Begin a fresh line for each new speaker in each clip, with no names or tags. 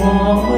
วอน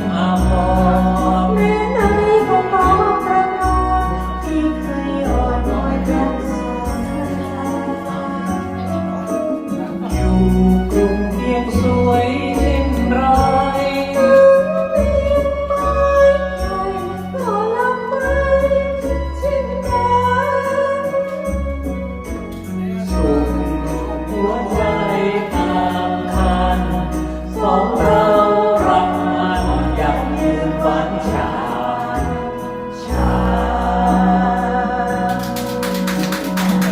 home. 想。